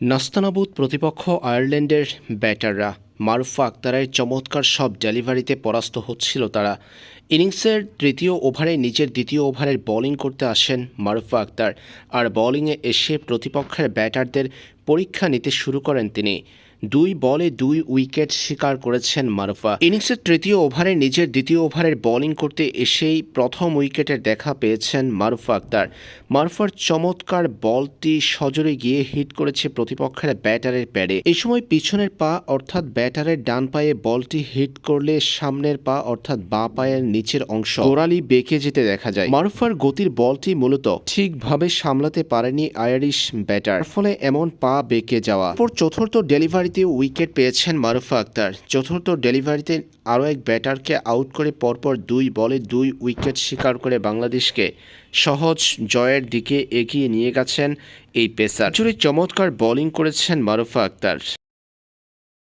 নাস্তানাবুদ প্রতিপক্ষ আয়ারল্যান্ডের ব্যাটাররা মারুফা আক্তারের চমৎকার সব ডেলিভারিতে পরাস্ত হচ্ছিল তারা। ইনিংসের তৃতীয় ওভারে নিজের দ্বিতীয় ওভারের বোলিং করতে আসেন মারুফা আক্তার। আর বোলিংয়ে এসে প্রতিপক্ষের ব্যাটারদের পরীক্ষা নিতে শুরু করেন তিনি। দুই বলে দুই উইকেট শিকার করেছেন মারুফা। ইনিংসের তৃতীয় ওভারে নিজের দ্বিতীয় ওভারের বোলিং করতে এসেই প্রথম উইকেটের দেখা পেয়েছেন মারুফা আক্তার। মারুফার চমৎকার বলটি সজোরে গিয়ে হিট করেছে প্রতিপক্ষের ব্যাটারের প্যাডে। এই সময় পিছনের পা, অর্থাৎ ব্যাটারের ডান পায়ে বলটি হিট করলে সামনের পা, অর্থাৎ বাঁ পায়ের নিচের অংশ গোড়ালি বেঁকে যেতে দেখা যায়। মারুফার গতির বলটি মূলত ঠিকভাবে সামলাতে পারেনি আয়ারিশ ব্যাটার ফলে এমন পা বেঁকে যাওয়া। পর চতুর্থ ডেলিভারিতে উইকেট পেয়েছেন মারুফা আক্তার। চতুর্থ ডেলিভারিতে আরও এক ব্যাটারকে আউট করে পরপর দুই বলে দুই উইকেট শিকার করে বাংলাদেশকে। সহজ জয়ের দিকে এগিয়ে নিয়ে গেছেন এই পেসার। জুড়ে চমৎকার বোলিং করেছেন মারুফা আক্তার।